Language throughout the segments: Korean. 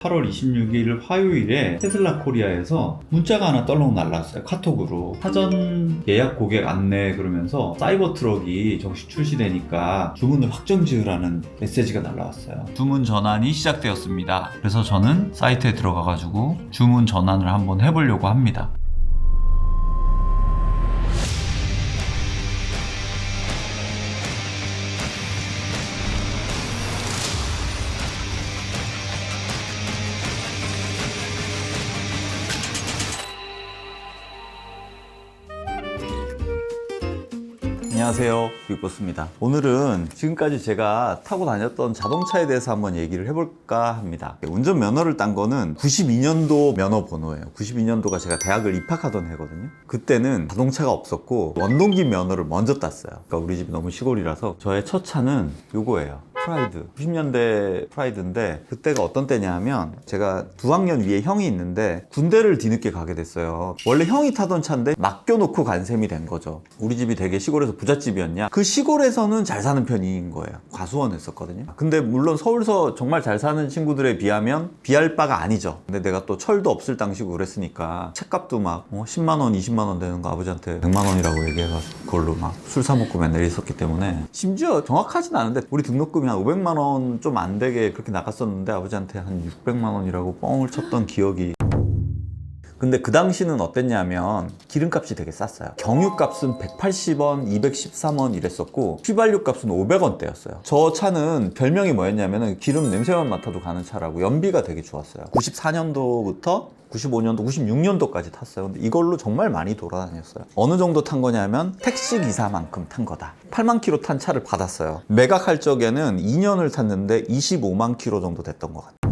8월 26일 화요일에 테슬라 코리아에서 문자가 하나 떨렁 날라왔어요. 카톡으로. 사전 예약 고객 안내 그러면서 사이버 트럭이 정식 출시되니까 주문을 확정 지으라는 메시지가 날라왔어요. 주문 전환이 시작되었습니다. 그래서 저는 사이트에 들어가가지고 주문 전환을 한번 해보려고 합니다. 안녕하세요. 빅보스입니다. 오늘은 지금까지 제가 타고 다녔던 자동차에 대해서 한번 얘기를 해볼까 합니다. 운전 면허를 딴 거는 92년도 면허 번호예요. 92년도가 제가 대학을 입학하던 해거든요. 그때는 자동차가 없었고 원동기 면허를 먼저 땄어요. 그러니까 우리 집이 너무 시골이라서 저의 첫 차는 요거예요. 프라이드. 90년대 프라이드인데 그때가 어떤 때냐 하면 제가 두 학년 위에 형이 있는데 군대를 뒤늦게 가게 됐어요. 원래 형이 타던 차인데 맡겨놓고 간 셈이 된 거죠. 우리 집이 되게 시골에서 부잣집이었냐? 그 시골에서는 잘 사는 편인 거예요. 과수원 했었거든요. 근데 물론 서울서 정말 잘 사는 친구들에 비하면 비할 바가 아니죠. 근데 내가 또 철도 없을 당시고 그랬으니까 책값도 막 어, 10만 원, 20만 원 되는 거 아버지한테 100만 원이라고 얘기해가지고 그걸로 막 술 사 먹고 맨날 있었기 때문에 심지어 정확하진 않은데 우리 등록금이 한 500만 원 좀 안 되게 그렇게 나갔었는데 아버지한테 한 600만 원이라고 뻥을 쳤던 기억이 근데 그 당시는 어땠냐면 기름값이 되게 쌌어요. 경유값은 180원, 213원 이랬었고 휘발유 값은 500원대였어요. 저 차는 별명이 뭐였냐면은 기름 냄새만 맡아도 가는 차라고 연비가 되게 좋았어요. 94년도부터 95년도, 96년도까지 탔어요. 근데 이걸로 정말 많이 돌아다녔어요. 어느 정도 탄 거냐면 택시 기사만큼 탄 거다. 8만 킬로 탄 차를 받았어요. 매각할 적에는 2년을 탔는데 25만 킬로 정도 됐던 것 같아요.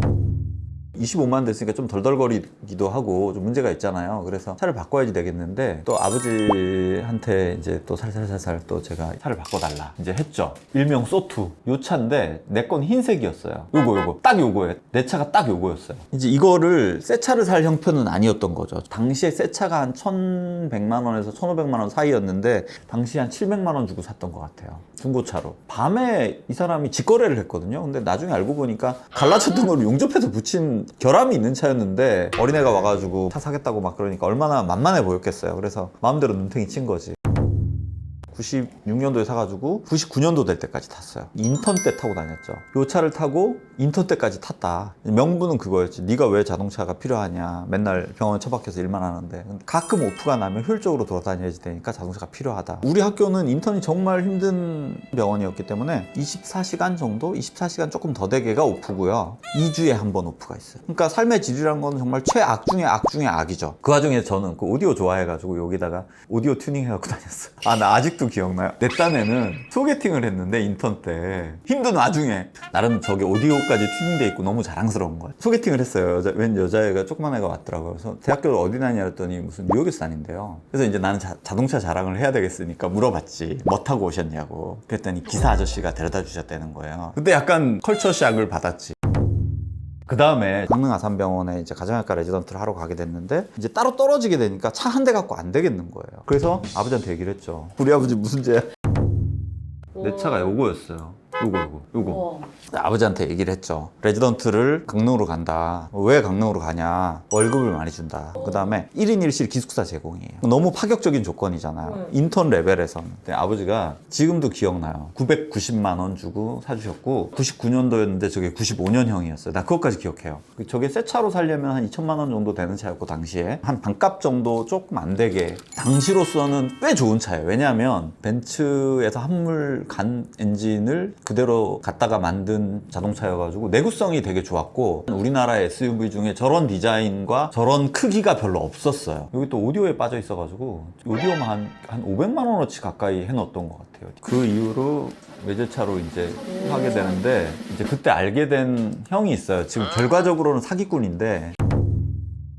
25만 됐으니까 좀 덜덜거리기도 하고 좀 문제가 있잖아요. 그래서 차를 바꿔야지 되겠는데 또 아버지한테 이제 또 살살살살 또 제가 차를 바꿔달라 이제 했죠. 일명 소투 요 차인데 내 건 흰색이었어요. 요거 요거 딱 요거예요. 내 차가 딱 요거였어요. 이제 이거를 새 차를 살 형편은 아니었던 거죠. 당시에 새 차가 한 1,100만 원에서 1,500만 원 사이였는데 당시에 한 700만 원 주고 샀던 것 같아요. 중고차로. 밤에 이 사람이 직거래를 했거든요. 근데 나중에 알고 보니까 갈라졌던 걸 용접해서 붙인 결함이 있는 차였는데 어린애가 와가지고 차 사겠다고 막 그러니까 얼마나 만만해 보였겠어요. 그래서 마음대로 눈탱이 친 거지. 96년도에 사가지고 99년도 될 때까지 탔어요. 인턴 때 타고 다녔죠. 요 차를 타고 인턴 때까지 탔다. 명분은 그거였지. 네가 왜 자동차가 필요하냐. 맨날 병원에 처박혀서 일만 하는데 가끔 오프가 나면 효율적으로 돌아다녀야지 되니까 자동차가 필요하다. 우리 학교는 인턴이 정말 힘든 병원이었기 때문에 24시간 정도, 24시간 조금 더 되게가 오프고요. 2주에 한 번 오프가 있어요. 그러니까 삶의 질이란 건 정말 최악 중에 악 중에 악이죠. 그 와중에 저는 그 오디오 좋아해가지고 여기다가 오디오 튜닝 해갖고 다녔어요. 아, 나 아직도 기억나요. 내 딴에는 소개팅을 했는데 인턴 때 힘든 와중에 나름 저기 오디오까지 튜닝돼 있고 너무 자랑스러운 거예요. 소개팅을 했어요. 여자, 웬 여자애가 조그만 애가 왔더라고요. 그래서 대학교를 어디 다니냐 했더니 무슨 뉴욕에서 다닌대요. 그래서 이제 나는 자, 자동차 자랑을 해야 되겠으니까 물어봤지. 뭐 타고 오셨냐고. 그랬더니 기사 아저씨가 데려다 주셨다는 거예요. 그때 약간 컬처 샥을 받았지. 그 다음에 강릉 아산병원에 이제 가정의학과 레지던트를 하러 가게 됐는데 이제 따로 떨어지게 되니까 차 한 대 갖고 안 되겠는 거예요. 그래서 아버지한테 얘기를 했죠. 우리 아버지 무슨 죄야? 내 차가 요거였어요. 요거 요거 요거. 어. 아버지한테 얘기를 했죠. 레지던트를 강릉으로 간다. 왜 강릉으로 가냐? 월급을 많이 준다. 그 다음에 1인 1실 기숙사 제공이에요. 너무 파격적인 조건이잖아요. 음. 인턴 레벨에선. 근데 아버지가 지금도 기억나요. 990만 원 주고 사주셨고 99년도였는데 저게 95년형이었어요. 나 그것까지 기억해요. 저게 새 차로 살려면 한 2천만 원 정도 되는 차였고 당시에 한 반값 정도 조금 안 되게 당시로서는 꽤 좋은 차예요. 왜냐하면 벤츠에서 한물 간 엔진을 그대로 갖다가 만든 자동차여가지고 내구성이 되게 좋았고 우리나라 SUV 중에 저런 디자인과 저런 크기가 별로 없었어요. 여기 또 오디오에 빠져 있어가지고 오디오만 한, 한 500만 원어치 가까이 해놓았던 것 같아요. 그 이후로 외제차로 이제 하게 되는데 이제 그때 알게 된 형이 있어요. 지금 결과적으로는 사기꾼인데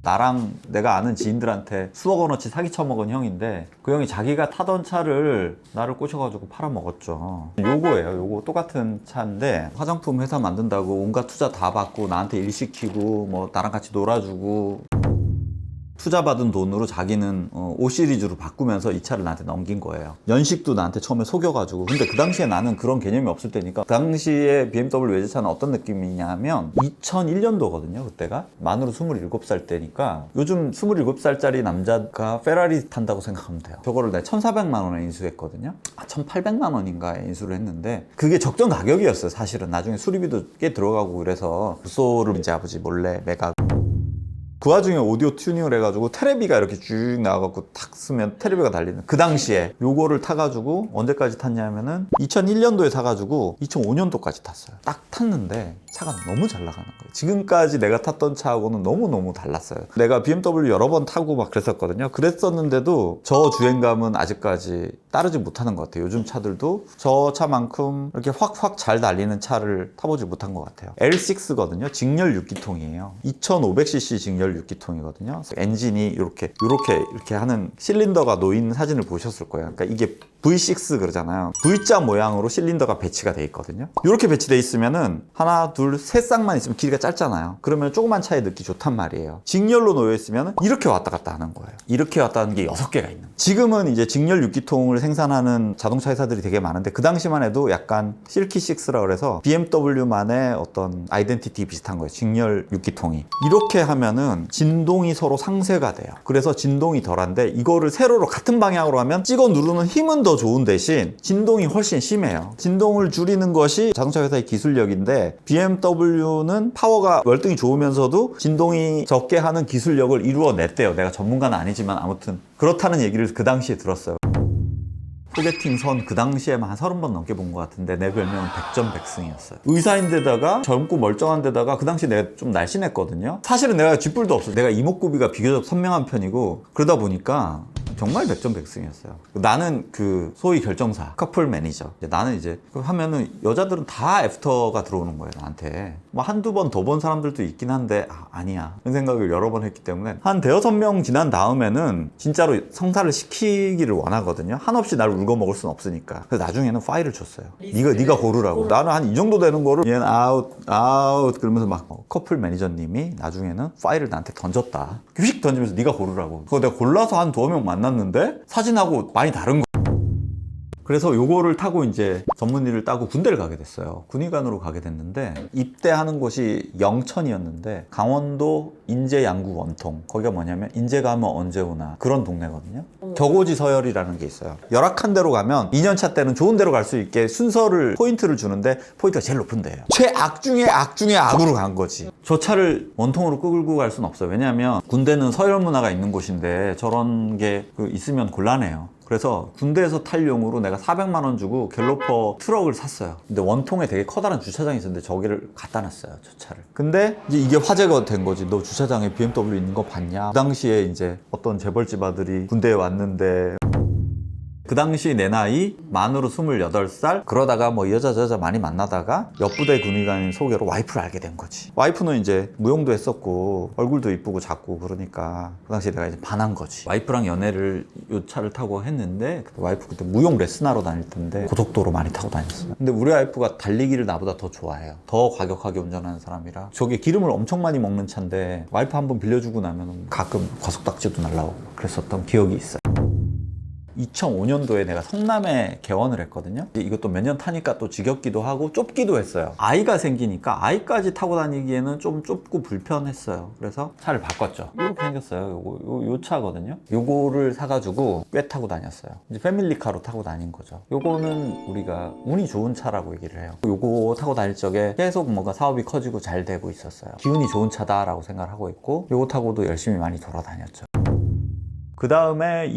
나랑 내가 아는 지인들한테 수억 원어치 사기 쳐먹은 형인데 그 형이 자기가 타던 차를 나를 꼬셔가지고 팔아먹었죠. 요거예요. 요거 똑같은 차인데 화장품 회사 만든다고 온갖 투자 다 받고 나한테 일 시키고 뭐 나랑 같이 놀아주고 투자받은 돈으로 자기는 어, 5 시리즈로 바꾸면서 이 차를 나한테 넘긴 거예요. 연식도 나한테 처음에 속여가지고. 근데 그 당시에 나는 그런 개념이 없을 때니까 그 당시에 BMW 외제차는 어떤 느낌이냐면 2001년도거든요. 그때가 만으로 27살 때니까 요즘 27살짜리 남자가 페라리 탄다고 생각하면 돼요. 저거를 내가 1,400만 원에 인수했거든요. 아, 1,800만 원인가에 인수를 했는데 그게 적정 가격이었어요. 사실은 나중에 수리비도 꽤 들어가고 그래서 부소를 이제 아버지 몰래 매각. 그 와중에 오디오 튜닝을 해가지고 테레비가 이렇게 쭉 나와갖고 탁 쓰면 테레비가 달리는 그 당시에 요거를 타가지고 언제까지 탔냐면은 2001년도에 사가지고 2005년도까지 탔어요. 딱 탔는데 차가 너무 잘 나가는 거예요. 지금까지 내가 탔던 차하고는 너무너무 달랐어요. 내가 BMW 여러 번 타고 막 그랬었거든요. 그랬었는데도 저 주행감은 아직까지 따르지 못하는 것 같아요. 요즘 차들도 저 차만큼 이렇게 확확 잘 달리는 차를 타보지 못한 것 같아요. L6거든요. 직렬 6기통이에요. 2500cc 직렬 6기통이거든요. 엔진이 이렇게 이렇게 이렇게 하는 실린더가 놓인 사진을 보셨을 거예요. 그러니까 이게 V6 그러잖아요. V자 모양으로 실린더가 배치가 돼 있거든요. 이렇게 배치돼 있으면은 하나, 둘, 세 쌍만 있으면 길이가 짧잖아요. 그러면 조그만 차에 넣기 좋단 말이에요. 직렬로 놓여 있으면 이렇게 왔다 갔다 하는 거예요. 이렇게 왔다 하는 게 여섯 개가 있는. 거예요. 지금은 이제 직렬 6기통을 생산하는 자동차 회사들이 되게 많은데 그 당시만 해도 약간 실키6라 그래서 BMW만의 어떤 아이덴티티 비슷한 거예요. 직렬 6기통이. 이렇게 하면은 진동이 서로 상쇄가 돼요. 그래서 진동이 덜한데 이거를 세로로 같은 방향으로 하면 찍어 누르는 힘은 더 좋은 대신 진동이 훨씬 심해요. 진동을 줄이는 것이 자동차 회사의 기술력인데 BMW는 파워가 월등히 좋으면서도 진동이 적게 하는 기술력을 이루어냈대요. 내가 전문가는 아니지만 아무튼 그렇다는 얘기를 그 당시에 들었어요. 소개팅 선 그 당시에만 한 서른 번 넘게 본 것 같은데 내 별명은 백전백승이었어요. 의사인데다가 젊고 멀쩡한데다가 그 당시 내가 좀 날씬했거든요. 사실은 내가 쥐뿔도 없어. 내가 이목구비가 비교적 선명한 편이고 그러다 보니까 정말 백전백승이었어요. 나는 그 소위 결정사, 커플 매니저. 나는 이제 그 하면은 여자들은 다 애프터가 들어오는 거예요, 나한테. 뭐 한두 번 더 본 사람들도 있긴 한데 아, 아니야. 그런 생각을 여러 번 했기 때문에 한 대여섯 명 지난 다음에는 진짜로 성사를 시키기를 원하거든요. 한없이 날 울고 먹을 순 없으니까. 그래서 나중에는 파일을 줬어요. 네가 네가 고르라고. 나는 한 이 정도 되는 거를 얘는 아웃 아웃 그러면서 막 어, 커플 매니저님이 나중에는 파일을 나한테 던졌다. 휙 던지면서 네가 고르라고. 그거 내가 골라서 한 두어 명 만 났는데 사진하고 많이 다른 거. 그래서 요거를 타고 이제 전문의를 따고 군대를 가게 됐어요. 군의관으로 가게 됐는데 입대하는 곳이 영천이었는데 강원도 인제 양구 원통 거기가 뭐냐면 인제 가면 언제 오나 그런 동네거든요. 격오지 서열이라는 게 있어요. 열악한 데로 가면 2년차 때는 좋은 데로 갈 수 있게 순서를 포인트를 주는데 포인트가 제일 높은 데예요. 최악 중에 악 중에 악으로 간 거지. 저 차를 원통으로 끌고 갈 수는 없어요. 왜냐하면 군대는 서열 문화가 있는 곳인데 저런 게그 있으면 곤란해요. 그래서 군대에서 탈 용으로 내가 400만 원 주고 갤로퍼 트럭을 샀어요. 근데 원통에 되게 커다란 주차장이 있었는데 저기를 갖다 놨어요, 저 차를. 근데 이제 이게 화제가 된 거지. 너 주차장에 BMW 있는 거 봤냐? 그 당시에 이제 어떤 재벌집 아들이 군대에 왔는데 그 당시 내 나이 만으로 28살? 그러다가 뭐 여자 저 여자 많이 만나다가 옆부대 군의관인 소개로 와이프를 알게 된 거지. 와이프는 이제 무용도 했었고 얼굴도 이쁘고 작고 그러니까 그 당시 내가 이제 반한 거지. 와이프랑 연애를 요 차를 타고 했는데 그때 와이프 그때 무용 레슨하러 다닐 텐데 고속도로 많이 타고 다녔어요. 근데 우리 와이프가 달리기를 나보다 더 좋아해요. 더 과격하게 운전하는 사람이라. 저게 기름을 엄청 많이 먹는 차인데 와이프 한번 빌려주고 나면 가끔 과속딱지도 날라오고 그랬었던 기억이 있어요 2005년도에 내가 성남에 개원을 했거든요. 이것도 몇 년 타니까 또 지겹기도 하고 좁기도 했어요. 아이가 생기니까 아이까지 타고 다니기에는 좀 좁고 불편했어요. 그래서 차를 바꿨죠. 이렇게 생겼어요. 요거, 요, 요 차거든요. 요거를 사가지고 꽤 타고 다녔어요. 이제 패밀리카로 타고 다닌 거죠. 요거는 우리가 운이 좋은 차라고 얘기를 해요. 요거 타고 다닐 적에 계속 뭔가 사업이 커지고 잘 되고 있었어요. 기운이 좋은 차다라고 생각을 하고 있고 요거 타고도 열심히 많이 돌아다녔죠. 그 다음에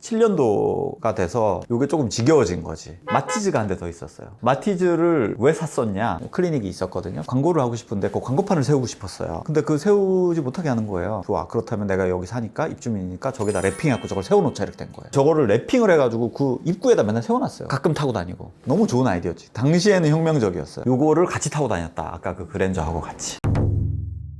2007년도가 돼서 이게 조금 지겨워진 거지. 마티즈가 한 대 더 있었어요. 마티즈를 왜 샀었냐? 클리닉이 있었거든요. 광고를 하고 싶은데 그 광고판을 세우고 싶었어요. 근데 그 세우지 못하게 하는 거예요. 좋아. 그렇다면 내가 여기 사니까 입주민이니까 저기다 랩핑해갖고 저걸 세워놓자 이렇게 된 거예요. 저거를 랩핑을 해가지고 그 입구에다 맨날 세워놨어요. 가끔 타고 다니고. 너무 좋은 아이디어지. 당시에는 혁명적이었어요. 요거를 같이 타고 다녔다. 아까 그 그랜저하고 같이.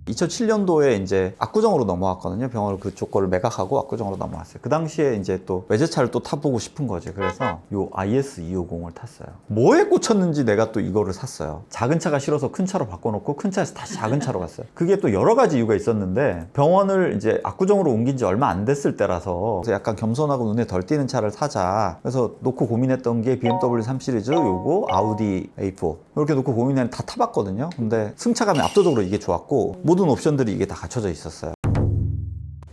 2007년도에 이제 압구정으로 넘어왔거든요. 병원을 그쪽 거를 매각하고 압구정으로 넘어왔어요. 그 당시에 이제 또 외제차를 또 타보고 싶은 거지. 그래서 요 IS 250을 탔어요. 뭐에 꽂혔는지 내가 또 이거를 샀어요. 작은 차가 싫어서 큰 차로 바꿔놓고 큰 차에서 다시 작은 차로 갔어요. 그게 또 여러 가지 이유가 있었는데 병원을 이제 압구정으로 옮긴 지 얼마 안 됐을 때라서 약간 겸손하고 눈에 덜 띄는 차를 사자. 그래서 놓고 고민했던 게 BMW 3 시리즈 요거 아우디 A4 이렇게 놓고 고민했는데 다 타봤거든요. 근데 승차감이 압도적으로 이게 좋았고 모든 옵션들이 이게 다 갖춰져 있었어요.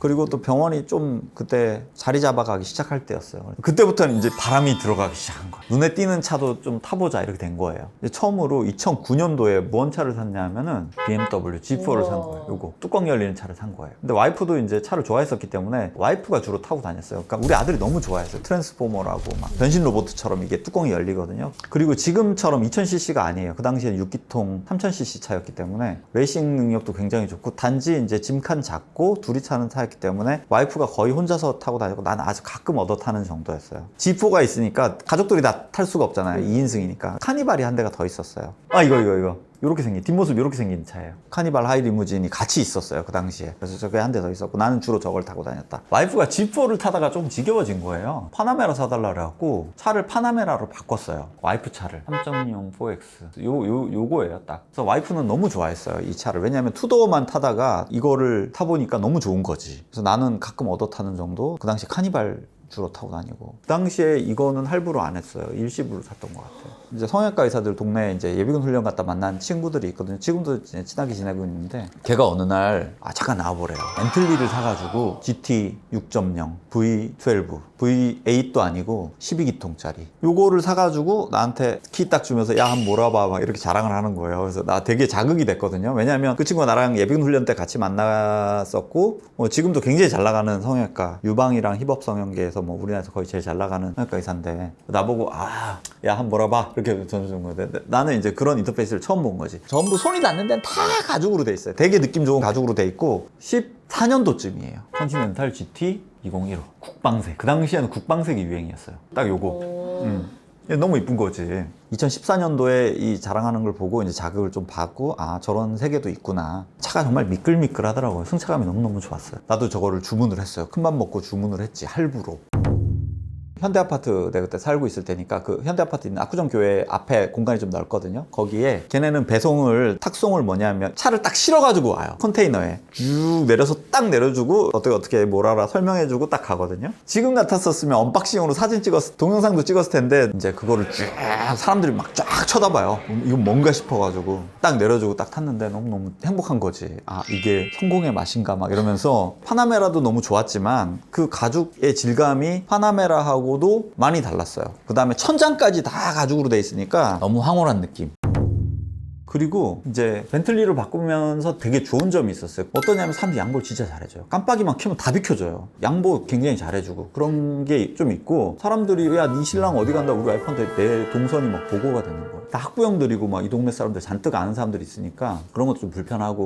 그리고 또 병원이 좀 그때 자리 잡아가기 시작할 때였어요. 그때부터는 이제 바람이 들어가기 시작한 거예요. 눈에 띄는 차도 좀 타보자 이렇게 된 거예요. 처음으로 2009년도에 뭔 차를 샀냐면은 BMW G4를 산. 거예요. 요거 뚜껑 열리는 차를 산 거예요. 근데 와이프도 이제 차를 좋아했었기 때문에 와이프가 주로 타고 다녔어요. 그러니까 우리 아들이 너무 좋아했어요. 트랜스포머라고 막 변신 로봇처럼 이게 뚜껑이 열리거든요. 그리고 지금처럼 2000cc가 아니에요. 그 당시에 6기통 3000cc 차였기 때문에 레이싱 능력도 굉장히 좋고 단지 이제 짐칸 작고 둘이 타는 차였기 때문에 와이프가 거의 혼자서 타고 다니고 나는 아주 가끔 얻어 타는 정도였어요. G4가 있으니까 가족들이 다 탈 수가 없잖아요. 2인승이니까. 카니발이 한 대가 더 있었어요. 아 이거 이거 이거. 이렇게 생긴 뒷모습 이렇게 생긴 차예요. 카니발 하이 리무진이 같이 있었어요 그 당시에. 그래서 저게 한 대 더 있었고 나는 주로 저걸 타고 다녔다. 와이프가 G4를 타다가 좀 지겨워진 거예요. 파나메라 사달라 그래갖고 차를 파나메라로 바꿨어요. 와이프 차를 3.0 4X 요 요 요거예요 딱. 그래서 와이프는 너무 좋아했어요 이 차를. 왜냐하면 투도어만 타다가 이거를 타보니까 너무 좋은 거지. 그래서 나는 가끔 얻어 타는 정도. 그 당시 카니발 주로 타고 다니고. 그 당시에 이거는 할부로 안 했어요. 일시불로 샀던 것 같아요. 이제 성형외과 의사들 동네에 이제 예비군 훈련 갔다 만난 친구들이 있거든요. 지금도 이제 친하게 지내고 있는데 걔가 어느 날 아 잠깐 나와보래요. 벤틀리를 사가지고 GT 6.0 V12 V8도 아니고 12기통짜리. 요거를 사가지고 나한테 키 딱 주면서 야 한번 몰아봐 막 이렇게 자랑을 하는 거예요. 그래서 나 되게 자극이 됐거든요. 왜냐하면 그 친구가 나랑 예비군 훈련 때 같이 만났었고 뭐 지금도 굉장히 잘 나가는 성형외과 유방이랑 힙업 성형계에서 뭐 우리나라에서 거의 제일 잘 나가는 성형외과 의사인데 나보고 아 야 한번 몰아봐. 이렇게 전해준 근데 나는 이제 그런 인터페이스를 처음 본 거지. 전부 손이 닿는 데는 다 가죽으로 돼 있어요. 되게 느낌 좋은 가죽으로 돼 있고 14년도쯤이에요. 컨티넨탈 GT 2015 국방색. 그 당시에는 국방색이 유행이었어요. 딱 요거. 오. 음. 너무 이쁜 거지. 2014년도에 이 자랑하는 걸 보고 이제 자극을 좀 받고 아 저런 세계도 있구나. 차가 정말 미끌미끌하더라고요. 승차감이 너무너무 좋았어요. 나도 저거를 주문을 했어요. 큰맘 먹고 주문을 했지 할부로. 현대 아파트 내가 그때 살고 있을 때니까 그 현대 아파트 있는 압구정 교회 앞에 공간이 좀 넓거든요. 거기에 걔네는 배송을 탁송을 뭐냐면 차를 딱 실어가지고 와요. 컨테이너에 쭉 내려서 딱 내려주고 어떻게 어떻게 뭐라라 설명해주고 딱 가거든요. 지금 같았었으면 언박싱으로 사진 찍었 동영상도 찍었을 텐데 이제 그거를 쭉 사람들이 막 쫙 쳐다봐요. 음, 이건 뭔가 싶어가지고 딱 내려주고 딱 탔는데 너무 너무 행복한 거지. 아 이게 성공의 맛인가 막 이러면서 파나메라도 너무 좋았지만 그 가죽의 질감이 파나메라하고 도 많이 달랐어요. 그 다음에 천장까지 다 가죽으로 돼 있으니까 너무 황홀한 느낌. 그리고 이제 벤틀리를 바꾸면서 되게 좋은 점이 있었어요. 어떠냐면 사람들이 양보를 진짜 잘해줘요. 깜빡이만 켜면 다 비켜줘요. 양보 굉장히 잘해주고 그런 게 좀 있고 사람들이 야 네 신랑 어디 간다 우리 와이프한테 내 동선이 막 보고가 되는 거예요. 다 학부형들이고 막 이 동네 사람들 잔뜩 아는 사람들이 있으니까 그런 것도 좀 불편하고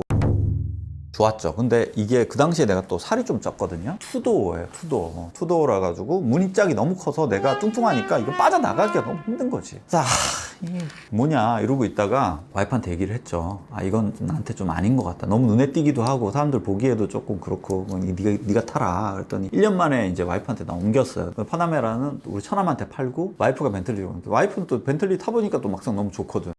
좋았죠. 근데 이게 그 당시에 내가 또 살이 좀 쪘거든요. 투도어예요, 투도어. 투도어라 가지고 문짝이 너무 커서 내가 뚱뚱하니까 이거 빠져나가기가 너무 힘든 거지. 그래서 아, 뭐냐 이러고 있다가 와이프한테 얘기를 했죠. 아, 이건 나한테 좀 아닌 것 같다. 너무 눈에 띄기도 하고 사람들 보기에도 조금 그렇고 뭐 네가 네가 타라. 그랬더니 1년 만에 이제 와이프한테 나 옮겼어요. 파나메라는 우리 처남한테 팔고 와이프가 벤틀리로 옮겨. 와이프는 또 벤틀리 타보니까 또 막상 너무 좋거든.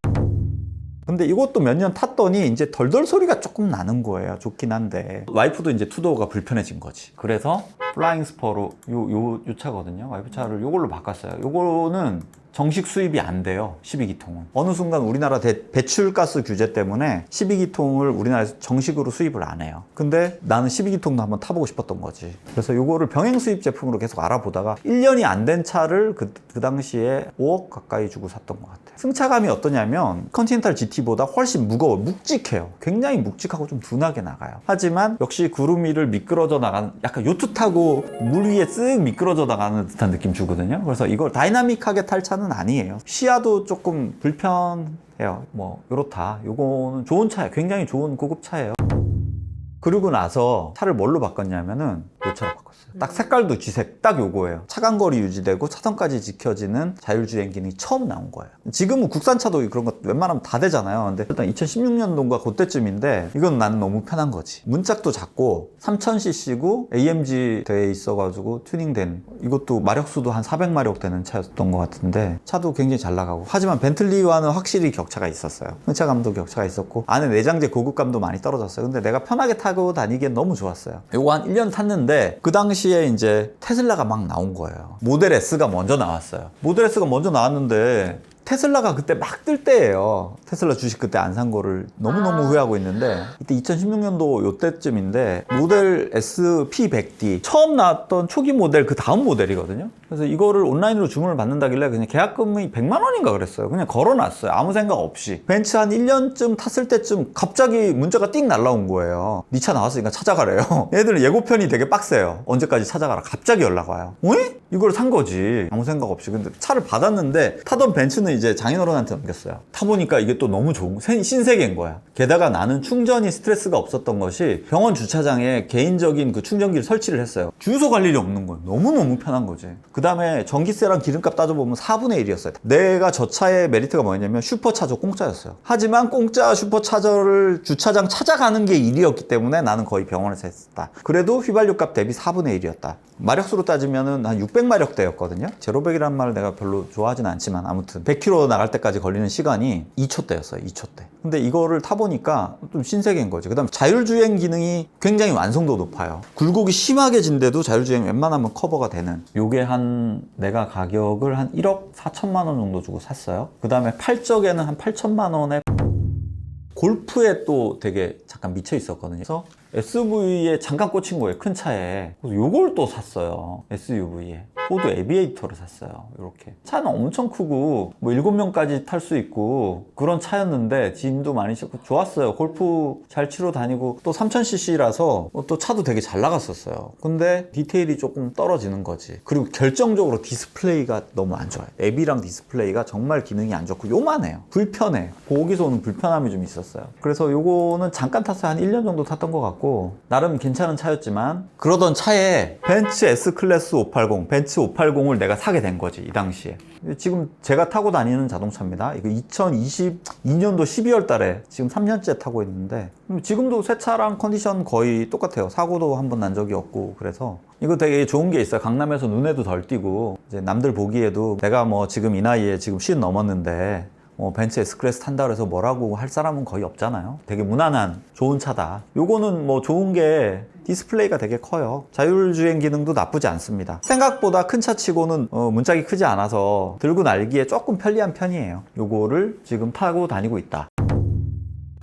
근데 이것도 몇 년 탔더니 이제 덜덜 소리가 조금 나는 거예요. 좋긴 한데. 와이프도 이제 투도어가 불편해진 거지. 그래서 플라잉 스퍼로 요, 요, 요 차거든요. 와이프 차를 요걸로 바꿨어요. 요거는 정식 수입이 안 돼요. 12기통은. 어느 순간 우리나라 대- 배출가스 규제 때문에 12기통을 우리나라에서 정식으로 수입을 안 해요. 근데 나는 12기통도 한번 타보고 싶었던 거지. 그래서 요거를 병행 수입 제품으로 계속 알아보다가 1년이 안 된 차를 그, 그 당시에 5억 가까이 주고 샀던 것 같아요. 승차감이 어떠냐면 컨티넨탈 GT보다 훨씬 무거워, 묵직해요. 굉장히 묵직하고 좀 둔하게 나가요. 하지만 역시 구름 위를 미끄러져 나가는 약간 요트 타고 물 위에 쓱 미끄러져 나가는 듯한 느낌 주거든요. 그래서 이걸 다이나믹하게 탈 차는 아니에요. 시야도 조금 불편해요. 뭐 이렇다. 요거는 좋은 차예요. 굉장히 좋은 고급 차예요. 그리고 나서 차를 뭘로 바꿨냐면은 요 차로 바꿨어요. 딱 색깔도 쥐색 딱 요거예요. 차간거리 유지되고 차선까지 지켜지는 자율주행 기능이 처음 나온 거예요. 지금은 국산차도 그런 것 웬만하면 다 되잖아요. 근데 일단 2016년도인가 그때쯤인데 이건 나는 너무 편한 거지. 문짝도 작고 3000cc고 AMG 돼 있어가지고 튜닝된 이것도 마력수도 한 400마력 되는 차였던 것 같은데 차도 굉장히 잘 나가고 하지만 벤틀리와는 확실히 격차가 있었어요. 승차감도 격차가 있었고 안에 내장재 고급감도 많이 떨어졌어요. 근데 내가 편하게 타고 다니기엔 너무 좋았어요. 요거 한 1년 탔는데 그 당시에 이제 테슬라가 막 나온 거예요. 모델 S가 먼저 나왔어요. 모델 S가 먼저 나왔는데 테슬라가 그때 막 뜰 때예요. 테슬라 주식 그때 안 산 거를 너무너무 아. 후회하고 있는데 이때 2016년도 요때쯤인데 모델 S P100D 처음 나왔던 초기 모델 그 다음 모델이거든요. 그래서 이거를 온라인으로 주문을 받는다길래 그냥 계약금이 100만 원인가 그랬어요. 그냥 걸어놨어요. 아무 생각 없이. 벤츠 한 1년쯤 탔을 때쯤 갑자기 문자가 띵 날라온 거예요. 네 차 나왔으니까 찾아가래요. 얘들은 예고편이 되게 빡세요. 언제까지 찾아가라. 갑자기 연락 와요. 왜? 이걸 산 거지. 아무 생각 없이. 근데 차를 받았는데 타던 벤츠는 이제 장인어른한테 넘겼어요. 타보니까 이게 또 너무 좋은 새- 신세계인 거야. 게다가 나는 충전이 스트레스가 없었던 것이 병원 주차장에 개인적인 그 충전기를 설치를 했어요. 주유소 갈 일이 없는 거예요. 너무너무 편한 거지. 그 다음에 전기세랑 기름값 따져보면 4분의 1이었어요. 내가 저 차의 메리트가 뭐였냐면 슈퍼차저 공짜였어요. 하지만 공짜 슈퍼차저를 주차장 찾아가는 게 일이었기 때문에 나는 거의 병원에서 했었다. 그래도 휘발유 값 대비 4분의 1이었다. 마력수로 따지면은 한600 마력대였거든요. 제로백이라는 말을 내가 별로 좋아하진 않지만 아무튼 100km 나갈 때까지 걸리는 시간이 2초대였어요. 2초대. 근데 이거를 타보니까 좀 신세계인 거지. 그 다음 자율주행 기능이 굉장히 완성도 높아요. 굴곡이 심하게 진데도 자율주행 웬만하면 커버가 되는. 요게 한 내가 가격을 한 1억 4천만 원 정도 주고 샀어요. 그 다음에 팔적에는 한 8천만 원에 골프에 또 되게 잠깐 미쳐 있었거든요. 그래서 SUV에 잠깐 꽂힌 거예요. 큰 차에. 그래서 요걸 또 샀어요. SUV에. 포드 에비에이터를 샀어요. 이렇게. 차는 엄청 크고 뭐 7명까지 탈 수 있고 그런 차였는데 짐도 많이 싣고 좋았어요. 골프 잘 치러 다니고 또 3000cc라서 또 차도 되게 잘 나갔었어요. 근데 디테일이 조금 떨어지는 거지. 그리고 결정적으로 디스플레이가 너무 안 좋아요. 앱이랑 디스플레이가 정말 기능이 안 좋고 요만해요. 불편해. 거기서 오는 불편함이 좀 있었어요. 그래서 요거는 잠깐 탔어요. 한 1년 정도 탔던 것 같고 나름 괜찮은 차였지만 그러던 차에 벤츠 S클래스 580, 벤츠 580을 내가 사게 된 거지 이 당시에. 지금 제가 타고 다니는 자동차입니다. 이거 2022년도 12월 달에 지금 3년째 타고 있는데 지금도 새 차랑 컨디션 거의 똑같아요. 사고도 한 번 난 적이 없고 그래서 이거 되게 좋은 게 있어요. 강남에서 눈에도 덜 띄고 이제 남들 보기에도 내가 뭐 지금 이 나이에 지금 50 넘었는데 뭐 벤츠 S클래스 탄다 그래서 뭐라고 할 사람은 거의 없잖아요. 되게 무난한 좋은 차다. 요거는 뭐 좋은 게 디스플레이가 되게 커요. 자율주행 기능도 나쁘지 않습니다. 생각보다 큰 차 치고는 어, 문짝이 크지 않아서 들고 날기에 조금 편리한 편이에요. 요거를 지금 타고 다니고 있다.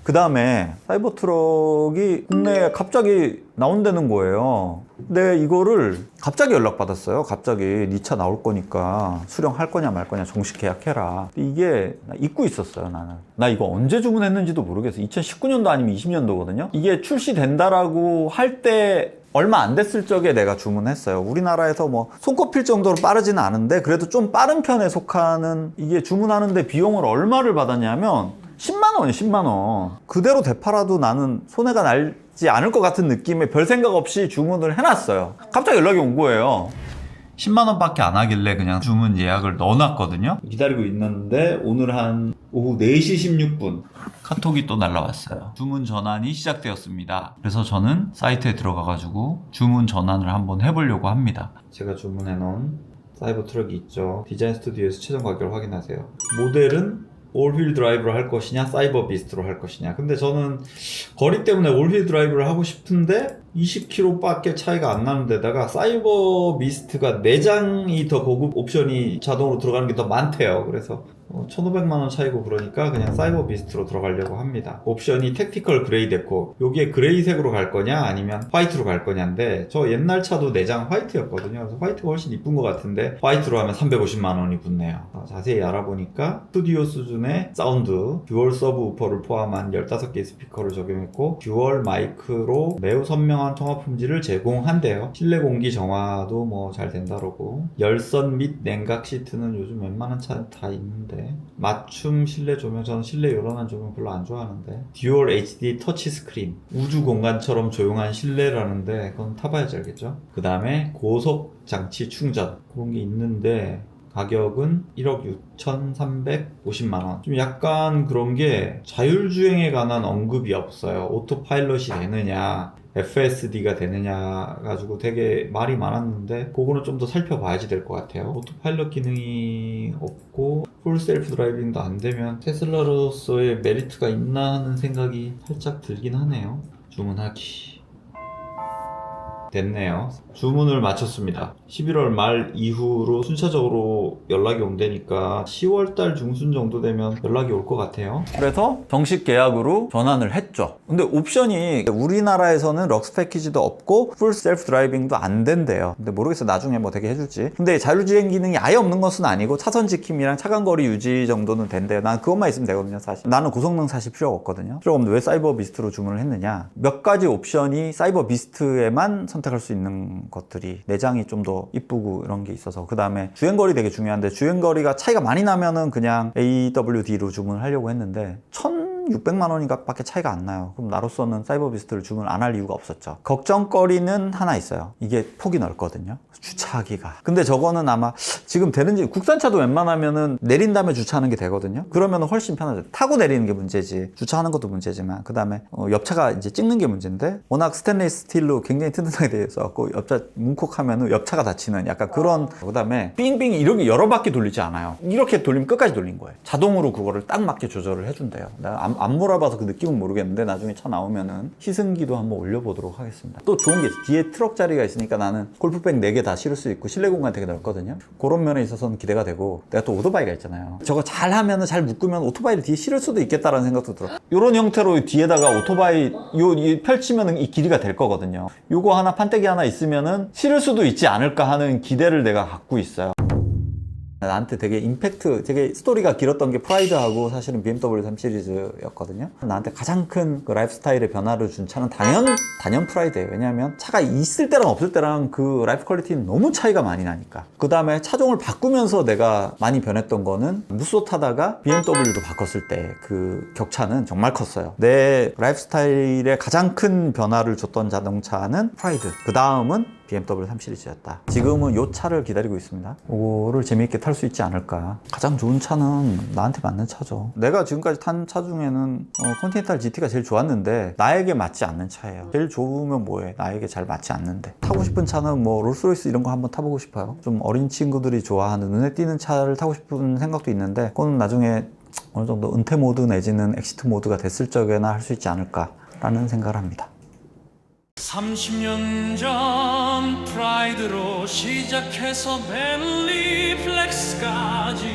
그 다음에 사이버 트럭이 국내에 갑자기 나온다는 거예요. 근데 이거를 갑자기 연락받았어요. 갑자기 네차 나올 거니까 수령할 거냐 말 거냐 정식 계약해라. 이게 나 잊고 있었어요, 나는. 나 이거 언제 주문했는지도 모르겠어. 2019년도 아니면 20년도거든요. 이게 출시된다라고 할 때 얼마 안 됐을 적에 내가 주문했어요. 우리나라에서 뭐 손꼽힐 정도로 빠르지는 않은데 그래도 좀 빠른 편에 속하는 이게 주문하는데 비용을 얼마를 받았냐면 10만 원이 10만 원. 그대로 되팔아도 나는 손해가 날지 않을 것 같은 느낌에 별 생각 없이 주문을 해놨어요. 갑자기 연락이 온 거예요. 10만 원밖에 안 하길래 그냥 주문 예약을 넣어놨거든요. 기다리고 있는데 오늘 한 오후 4시 16분 카톡이 또 날라왔어요. 주문 전환이 시작되었습니다. 그래서 저는 사이트에 들어가가지고 주문 전환을 한번 해보려고 합니다. 제가 주문해놓은 사이버 트럭이 있죠. 디자인 스튜디오에서 최종 가격을 확인하세요. 모델은 올휠 드라이브로 할 것이냐, 사이버 비스트로 할 것이냐. 근데 저는 거리 때문에 올휠 드라이브를 하고 싶은데 20km밖에 차이가 안 나는 데다가 사이버 미스트가 내장이 더 고급 옵션이 자동으로 들어가는 게 더 많대요. 그래서 어, 1,500만 원 차이고 그러니까 그냥 사이버 비스트로 들어가려고 합니다. 옵션이 택티컬 그레이 데코. 여기에 그레이색으로 갈 거냐 아니면 화이트로 갈 거냐인데 저 옛날 차도 내장 화이트였거든요. 그래서 화이트가 훨씬 이쁜 것 같은데 화이트로 하면 350만 원이 붙네요. 어, 자세히 알아보니까 스튜디오 수준의 사운드, 듀얼 서브 우퍼를 포함한 15개의 스피커를 적용했고 듀얼 마이크로 매우 선명한 통화 품질을 제공한대요. 실내 공기 정화도 뭐 잘 된다라고. 열선 및 냉각 시트는 요즘 웬만한 차는 다 있는데 맞춤 실내 조명 저는 실내 요런한 조명 별로 안 좋아하는데 듀얼 HD 터치 스크린 우주 공간처럼 조용한 실내라는데 그건 타봐야지 알겠죠 그 다음에 고속 장치 충전 그런 게 있는데 가격은 1억 6,350만원. 좀 약간 그런 게 자율주행에 관한 언급이 없어요. 오토파일럿이 되느냐, FSD가 되느냐 가지고 되게 말이 많았는데 그거는 좀 더 살펴봐야지 될 것 같아요. 오토파일럿 기능이 없고 풀 셀프 드라이빙도 안 되면 테슬라로서의 메리트가 있나 하는 생각이 살짝 들긴 하네요. 주문하기. 됐네요. 주문을 마쳤습니다. 11월 말 이후로 순차적으로 연락이 온다니까 10월 달 중순 정도 되면 연락이 올 것 같아요. 그래서 정식 계약으로 전환을 했죠. 근데 옵션이 우리나라에서는 럭스 패키지도 없고 풀 셀프 드라이빙도 안 된대요. 근데 모르겠어. 나중에 뭐 되게 해줄지. 근데 자율주행 기능이 아예 없는 것은 아니고 차선 지킴이랑 차간 거리 유지 정도는 된대요. 난 그것만 있으면 되거든요, 사실. 나는 고성능 사실 필요가 없거든요. 없는데 왜 사이버 비스트로 주문을 했느냐? 몇 가지 옵션이 사이버 비스트에만 선택할 수 있는 것들이 내장이 좀 더 이쁘고 이런 게 있어서 그 다음에 주행거리 되게 중요한데 주행거리가 차이가 많이 나면은 그냥 AWD로 주문을 하려고 했는데 1600만 원인가 밖에 차이가 안 나요. 그럼 나로서는 사이버 비스트를 주문 안 할 이유가 없었죠. 걱정거리는 하나 있어요. 이게 폭이 넓거든요. 주차하기가. 근데 저거는 아마 지금 되는지 국산차도 웬만하면은 내린 다음에 주차하는 게 되거든요. 그러면 훨씬 편하죠. 타고 내리는 게 문제지. 주차하는 것도 문제지만 그 다음에 옆차가 이제 찍는 게 문제인데 워낙 스테인리스 스틸로 굉장히 튼튼하게 되어 있어 갖고 옆차 뭉콕하면은 옆차가 다치는 약간 그런 그 다음에 삥삥 이렇게 여러 바퀴 돌리지 않아요. 이렇게 돌리면 끝까지 돌린 거예요. 자동으로 그거를 딱 맞게 조절을 해준대요. 내가 안, 안 몰아봐서 그 느낌은 모르겠는데 나중에 차 나오면은 시승기도 한번 올려보도록 하겠습니다. 또 좋은 게 있어요. 뒤에 트럭 자리가 있으니까 나는 골프백 4개 다 실을 수 있고 실내 공간 되게 넓거든요. 그런 면에 있어서는 기대가 되고 내가 또 오토바이가 있잖아요. 저거 잘 하면은 잘 묶으면 오토바이를 뒤에 실을 수도 있겠다라는 생각도 들어. 이런 형태로 뒤에다가 오토바이 요, 이 펼치면은 이 길이가 될 거거든요. 요거 하나 판때기 하나 있으면은 실을 수도 있지 않을까 하는 기대를 내가 갖고 있어요. 나한테 되게 임팩트, 되게 스토리가 길었던 게 프라이드하고 사실은 BMW 3 시리즈였거든요. 나한테 가장 큰 그 라이프 스타일의 변화를 준 차는 단연, 단연 프라이드예요. 왜냐하면 차가 있을 때랑 없을 때랑 그 라이프 퀄리티는 너무 차이가 많이 나니까. 그 다음에 차종을 바꾸면서 내가 많이 변했던 거는 무쏘 타다가 BMW로 바꿨을 때 그 격차는 정말 컸어요. 내 라이프 스타일에 가장 큰 변화를 줬던 자동차는 프라이드. 그 다음은 BMW 3 시리즈였다. 지금은 이 차를 기다리고 있습니다. 이거를 재미있게 탈 수 있지 않을까. 가장 좋은 차는 나한테 맞는 차죠. 내가 지금까지 탄 차 중에는 어, 컨티넨탈 GT가 제일 좋았는데 나에게 맞지 않는 차예요. 제일 좋으면 뭐해? 나에게 잘 맞지 않는데. 타고 싶은 차는 뭐 롤스로이스 이런 거 한번 타보고 싶어요. 좀 어린 친구들이 좋아하는 눈에 띄는 차를 타고 싶은 생각도 있는데 그건 나중에 어느 정도 은퇴 모드 내지는 엑시트 모드가 됐을 적에나 할 수 있지 않을까라는 생각을 합니다. 30년 전 프라이드로 시작해서 벤리 플렉스까지.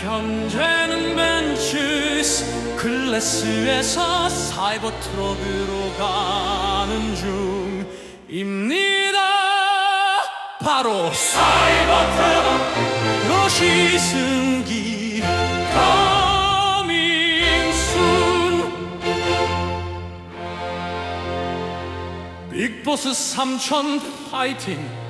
현재는 벤츠스 클래스에서 사이버 트럭으로 가는 중입니다. 바로 사이버 트럭으로 시승기 빅보스 삼천 파이팅